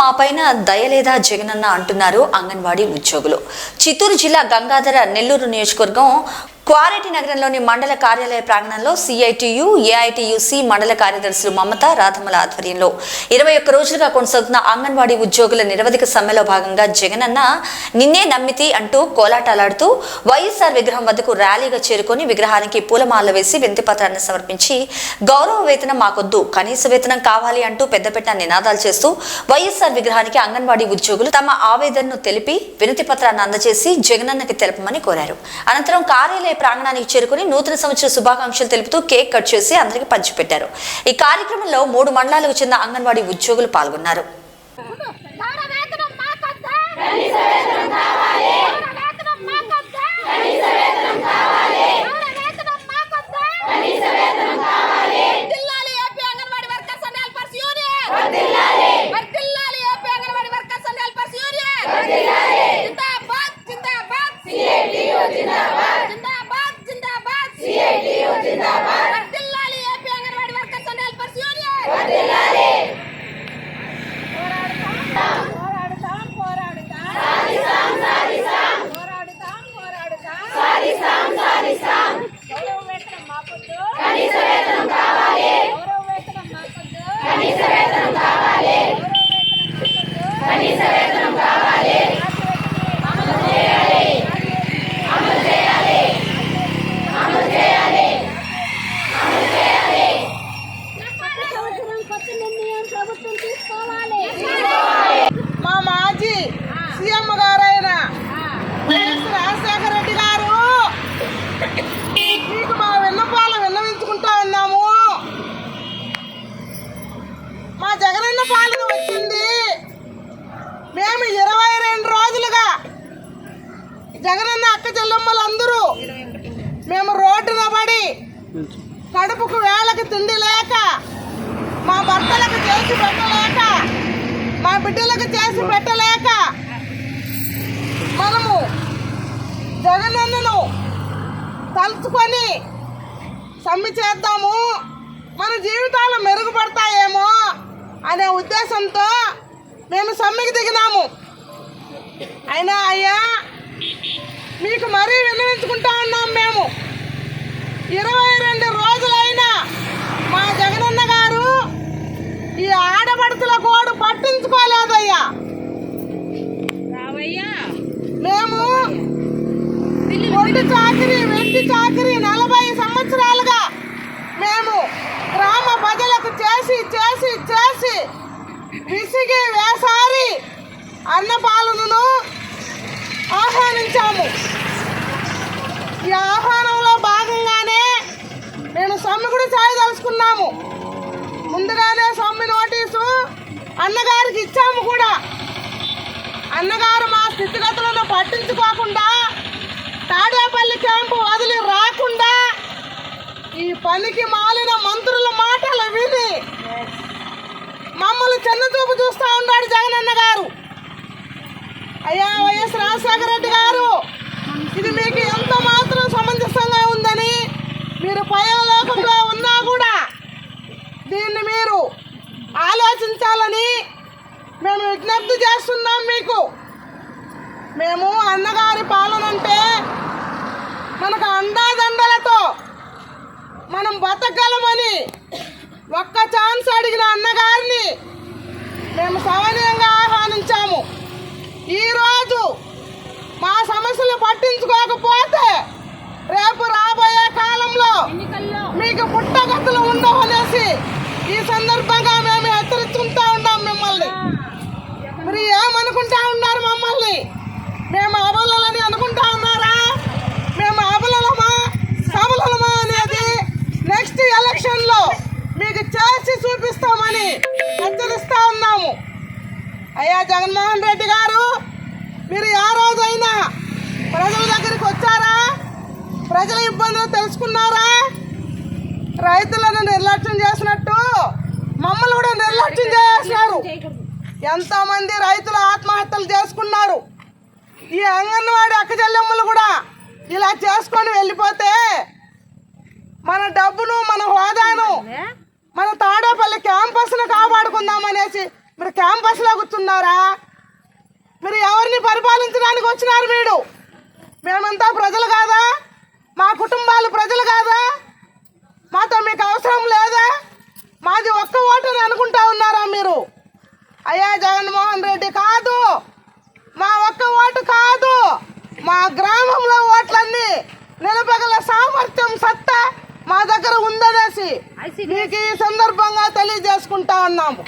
మా పైన దయలేదా జగనన్న అంటున్నారు అంగన్వాడీ ఉద్యోగులు. చిత్తూరు జిల్లా గంగాధర నెల్లూరు నియోజకవర్గం క్వారెటి నగరంలోని మండల కార్యాలయ ప్రాంగణంలో సిఐటియు ఏఐటియుసి మండల కార్యదర్శులు మమత రాధమల ఆధ్వర్యంలో ఇరవై ఒక్క రోజులుగా కొనసాగుతున్న అంగన్వాడీ ఉద్యోగుల నిరవధిక సమ్మెలో భాగంగా జగనన్న నిన్నే నమ్మితి అంటూ కోలాటాలాడుతూ వైఎస్ఆర్ విగ్రహం వద్దకు ర్యాలీగా చేరుకొని విగ్రహానికి పూలమాల వేసి వింతిపత్రాన్ని సమర్పించి గౌరవ వేతనం మాకొద్దు కనీస వేతనం కావాలి అంటూ పెద్దపెట్టిన నినాదాలు చేస్తూ వైఎస్ఆర్ విగ్రహానికి అంగన్వాడీ ఉద్యోగులు తమ ఆవేదనను తెలిపి వినతి పత్రాన్ని అందజేసి జగనన్నకి తెలపమని కోరారు. అనంతరం కార్యాలయ ప్రాంగణానికి చేరుకుని నూతన సంవత్సర శుభాకాంక్షలు తెలుపుతూ కేక్ కట్ చేసి అందరికి పంచిపెట్టారు ఈ కార్యక్రమంలో మూడు మండలాలకు చెందిన అంగన్వాడీ ఉద్యోగులు పాల్గొన్నారు జిందాబాద్ జిందాబాద్ మాకొద్దా జిందాబాద్ చెల్లమ్మలందరూ. మేము రోడ్డున పడి కడుపుకు వేళకి తిండి లేక మా భర్తలకు చేసి పెట్టలేక మా బిడ్డలకు చేసి పెట్టలేక మనము జగనన్నను తలుచుకొని సమ్మె చేద్దాము. మన జీవితాలు మెరుగుపడతాయేమో అనే ఉద్దేశంతో మేము సమ్మెకి దిగినాము. అయినా అయ్యా మీకు మరీ విన్నవించుకుంటా ఉన్నాం మేము. ఇరవై రెండు రోజులైనా మా జగనన్న గారు ఈ ఆడపడుతుల కోడు పట్టించుకోలేదయ్యా. మేము ఒంటి చాకరీ వెంటి చాకరీ నలభై సంవత్సరాలుగా మేము గ్రామ ప్రజలకు చేసి చేసి చేసి విసిగి వేసారి అన్నపాలనను ఆహ్వానించాము ఈ ఆహ్వానంలో భాగంగానే నేను సమ్మె కూడా చేయదలుచుకున్నాము ముందుగానే సొమ్మి నోటీసు అన్నగారికి ఇచ్చాము కూడా. అన్నగారు మా స్థితిగతులను పట్టించుకోకుండా తాడేపల్లి క్యాంపు వదిలి రాకుండా ఈ పనికి మాలిన మంత్రుల మాటలు విని మమ్మల్ని చిన్నచూపు చూస్తూ ఉన్నాడు జగనన్న గారు అయ్యా వైఎస్ రాజశేఖర రెడ్డి గారు ఇది మీకు ఎంత మాత్రం సమంజసంగా ఉందని మీరు పయోలోకంలో ఉన్నా కూడా దీన్ని మీరు ఆలోచించాలని మేము విజ్ఞప్తి చేస్తున్నాం మీకు. మేము అన్నగారి పాలన అంటే మనకు అండాదండలతో మనం బతకగలమని ఒక్క ఛాన్స్ అడిగిన అన్నగారిని మేము సవనీయంగా ఆహ్వానించాము. ఈరోజు మా సమస్యలు పట్టించుకోకపోతే రేపు రాబోయే కాలంలో మీకు పుట్టగతులు ఉండవు అనేసి ఈ సందర్భంగా మేము హెచ్చరించుకుంటా ఉన్నాం మిమ్మల్ని మరి అనుకుంటా ఉన్నారు మమ్మల్ని. మేము అబలని అనుకుంటా ఉన్నారా? మేము అబలలమా సబలమా అనేది నెక్స్ట్ ఎలక్షన్లో మీకు చేసి చూపిస్తామని హెచ్చరిస్తా ఉన్నాము. అయ్యా జగన్మోహన్ రెడ్డి గారు మీరు ఏ రోజైనా ప్రజల దగ్గరికి వచ్చారా? ప్రజల ఇబ్బందులు తెలుసుకున్నారా? రైతులను నిర్లక్ష్యం చేసినట్టు మమ్మల్ని కూడా నిర్లక్ష్యం చేస్తున్నారు. ఎంతోమంది రైతులు ఆత్మహత్యలు చేసుకున్నారు. ఈ అంగన్వాడి అక్క చెల్లెమ్మలు కూడా ఇలా చేసుకొని వెళ్ళిపోతే మన డబ్బును మన హోదాను మన తాడేపల్లి క్యాంపస్ను కాపాడుకుందామనేసి మీరు క్యాంపస్లో కూర్చున్నారా? మీరు ఎవరిని పరిపాలించడానికి వచ్చినారు మీరు మేమంతా ప్రజలు కాదా? మా కుటుంబాలు ప్రజలు కాదా? మాతో మీకు అవసరం లేదా? మాది ఒక్క ఓటని అనుకుంటా ఉన్నారా మీరు? అయ్యా జగన్మోహన్ రెడ్డి కాదు. మా ఒక్క ఓటు కాదు. మా గ్రామంలో ఓట్లన్నీ నిలపగల సామర్థ్యం సత్తా మా దగ్గర ఉందనేసి మీకు ఈ సందర్భంగా తెలియజేసుకుంటా ఉన్నాము.